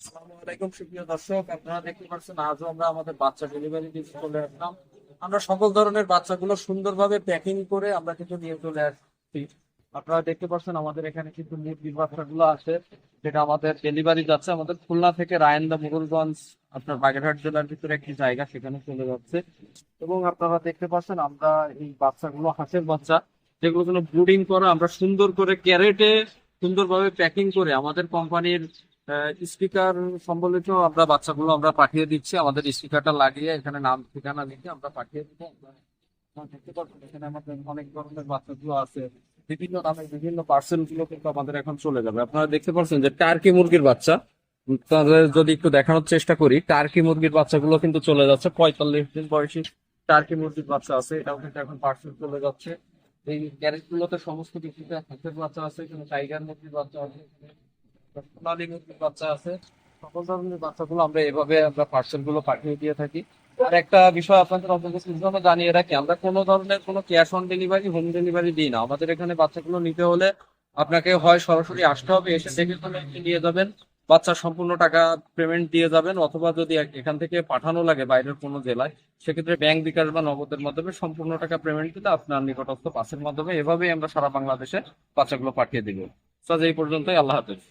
আসসালামু আলাইকুম, সুপ্রিয় বাচ্চা ডেলিভারি দিতে চলে আমরা সকল ধরনের বাচ্চাগুলো সুন্দরভাবে প্যাকিং করে আমরা কিন্তু নিয়ে চলে আসছি। আপনারা দেখতে পাচ্ছেন, আমাদের এখানে কিন্তু মুরগির বাচ্চাগুলো আছে, যেটা আমাদের ডেলিভারি যাচ্ছে। আমাদের খুলনা থেকে রায়ন্দা মুরুলগঞ্জ আপনার বাগেরহাট জেলার ভিতরে একটি জায়গা, সেখানে চলে যাচ্ছে। এবং আপনারা দেখতে পাচ্ছেন, আমরা এই বাচ্চাগুলো, হাঁসের বাচ্চা, যেগুলো কোনো ব্রুডিং করা, আমরা সুন্দর করে ক্যারেটে সুন্দরভাবে প্যাকিং করে আমাদের কোম্পানির স্পিকার সম্বলিত আমরা বাচ্চাগুলো আমরা পাঠিয়ে দিচ্ছি। আমাদের স্পিকারটা লাগিয়ে এখানে নাম, ঠিকানা লিখে আমরা পাঠিয়ে আপনারা দেখতে পাচ্ছেন এখানে আমাদের অনেক ধরনের বাচ্চাগুলো আছে। বিভিন্ন নামে বিভিন্ন পার্সেলগুলো কিন্তু আমাদের এখন চলে যাবে। আপনারা দেখতে পাচ্ছেন যে টার্কি মুরগির বাচ্চা। তাদের যদি একটু দেখানোর চেষ্টা করি টার্কি মুরগির বাচ্চাগুলো কিন্তু চলে যাচ্ছে। পঁয়তাল্লিশ দিন বয়সী টার্কি মুরগির বাচ্চা আছে। এটাও কিন্তু এখন পার্সেল চলে যাচ্ছে। এই ক্যারেট গুলোতে সমস্ত কিছুতে বাচ্চা আছে এখানে টাইগার মুরগির বাচ্চা আছে। বাচ্চা আছে। বাচ্চাগুলো আমরা এভাবে আমরা পার্সেলগুলো পাঠিয়ে দিয়ে থাকি। আর একটা বিষয় আপনাদের আপনাদের জানিয়ে রাখি, আমরা কোনো ধরনের কোনো cash on delivery home delivery দিই না। আমাদের এখানে বাচ্চাগুলো নিতে হলে আপনাকে হয় সরাসরি আসতে হবে, এসে দেখে নিয়ে যাবেন। বাচ্চার সম্পূর্ণ টাকা পেমেন্ট দিয়ে যাবেন, অথবা যদি এখান থেকে পাঠানো লাগে বাইরের কোনো জেলায়, সেক্ষেত্রে ব্যাংক বিকাশ বা নগদের মাধ্যমে সম্পূর্ণ টাকা পেমেন্ট দিতে আপনার নিকটস্থ পাসের মাধ্যমে এভাবেই আমরা সারা বাংলাদেশে বাচ্চাগুলো পাঠিয়ে দিব। আজ এই পর্যন্তই, আল্লাহ হাফেজ।